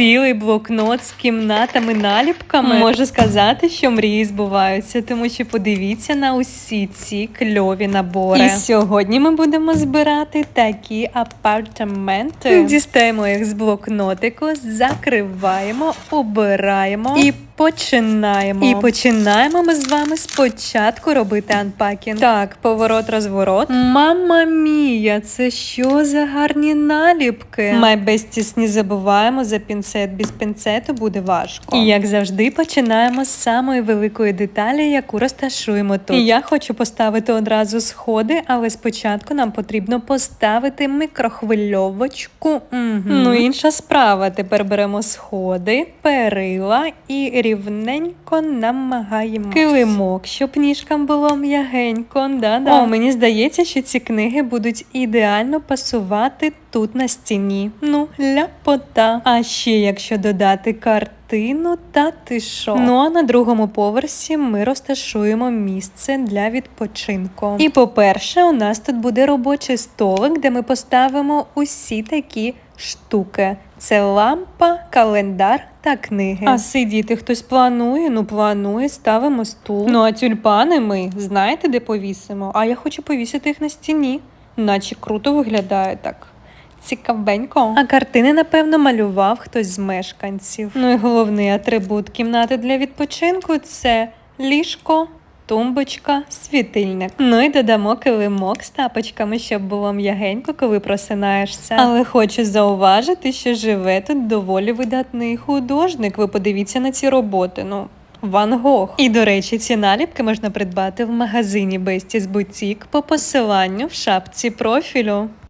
Цілий блокнот з кімнатами наліпками. Можу сказати, що мрії збуваються, тому що подивіться на усі ці кльові набори. І сьогодні ми будемо збирати такі апартаменти. Дістаємо їх з блокнотику, закриваємо, обираємо і починаємо. І починаємо ми з вами спочатку робити анпакінг. Так, поворот, розворот. Мама мія, це що за гарні наліпки? Майбестіс не забуваємо за пінцет. Без пінцету буде важко. І як завжди, починаємо з самої великої деталі, яку розташуємо тут. І я хочу поставити одразу сходи, але спочатку нам потрібно поставити мікрохвильовочку. Угу. Ну, інша справа. Тепер беремо сходи, перила і рівненько намагаємо. Килимок, щоб ніжкам було м'ягенько. Да-да. О, мені здається, що ці книги будуть ідеально пасувати тут на стіні. Ну, ляпота. А ще якщо додати картину, та ти що? Ну а на другому поверсі ми розташуємо місце для відпочинку. І по-перше, у нас тут буде робочий столик, де ми поставимо усі такі штуки. Це лампа, календар та книги. А сидіти хтось планує? Ну планує, ставимо стул. Ну а тюльпани ми знаєте, де повісимо? А я хочу повісити їх на стіні, наче круто виглядає так. Цікавенько. А картини, напевно, малював хтось з мешканців. Ну і головний атрибут кімнати для відпочинку це ліжко. Тумбочка, світильник. Ну і додамо килимок з тапочками, щоб було м'ягенько, коли просинаєшся. Але хочу зауважити, що живе тут доволі видатний художник. Ви подивіться на ці роботи. Ну. Ван Гог. І, до речі, ці наліпки можна придбати в магазині Besties Boutique по посиланню в шапці профілю.